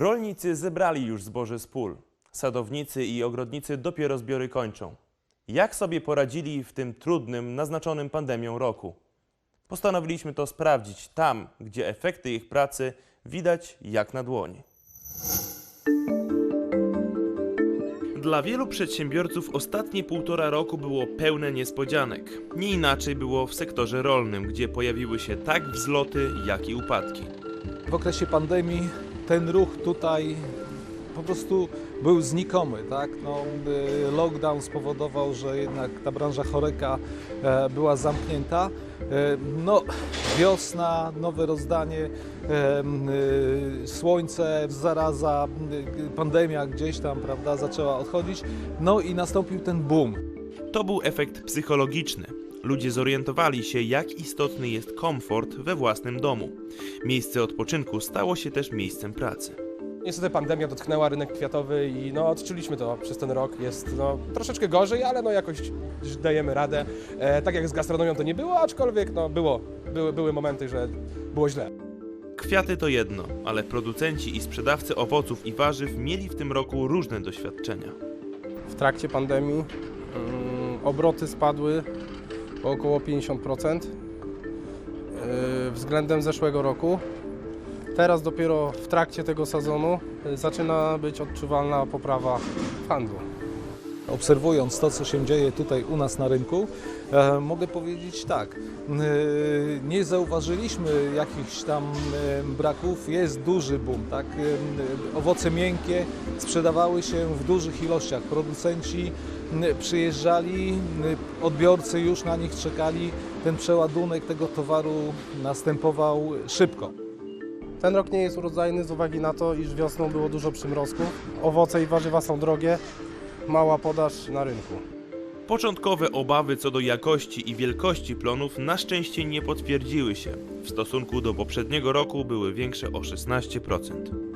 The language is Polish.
Rolnicy zebrali już zboże z pól. Sadownicy i ogrodnicy dopiero zbiory kończą. Jak sobie poradzili w tym trudnym, naznaczonym pandemią roku? Postanowiliśmy to sprawdzić tam, gdzie efekty ich pracy widać jak na dłoni. Dla wielu przedsiębiorców ostatnie półtora roku było pełne niespodzianek. Nie inaczej było w sektorze rolnym, gdzie pojawiły się tak wzloty, jak i upadki. W okresie pandemii ten ruch tutaj po prostu był znikomy, tak? No, lockdown spowodował, że jednak ta branża choreka e, była zamknięta. E, No, wiosna, nowe rozdanie, e, słońce, zaraza, pandemia gdzieś tam, prawda, zaczęła odchodzić. No i nastąpił ten boom. To był efekt psychologiczny. Ludzie zorientowali się, jak istotny jest komfort we własnym domu. Miejsce odpoczynku stało się też miejscem pracy. Niestety pandemia dotknęła rynek kwiatowy i no, odczuliśmy to przez ten rok. Jest no, troszeczkę gorzej, ale no, jakoś dajemy radę. E, tak jak z gastronomią to nie było, aczkolwiek no, było, były, były momenty, że było źle. Kwiaty to jedno, ale producenci i sprzedawcy owoców i warzyw mieli w tym roku różne doświadczenia. W trakcie pandemii mm, obroty spadły o około 50% e, względem zeszłego roku. Teraz dopiero w trakcie tego sezonu e, zaczyna być odczuwalna poprawa handlu. Obserwując to, co się dzieje tutaj u nas na rynku, e, mogę powiedzieć tak, e, nie zauważyliśmy jakichś tam e, braków, jest duży boom, tak? Owoce miękkie sprzedawały się w dużych ilościach, producenci przyjeżdżali, odbiorcy już na nich czekali, ten przeładunek tego towaru następował szybko. Ten rok nie jest urodzajny z uwagi na to, iż wiosną było dużo przymrozków. Owoce i warzywa są drogie, mała podaż na rynku. Początkowe obawy co do jakości i wielkości plonów na szczęście nie potwierdziły się. W stosunku do poprzedniego roku były większe o 16%.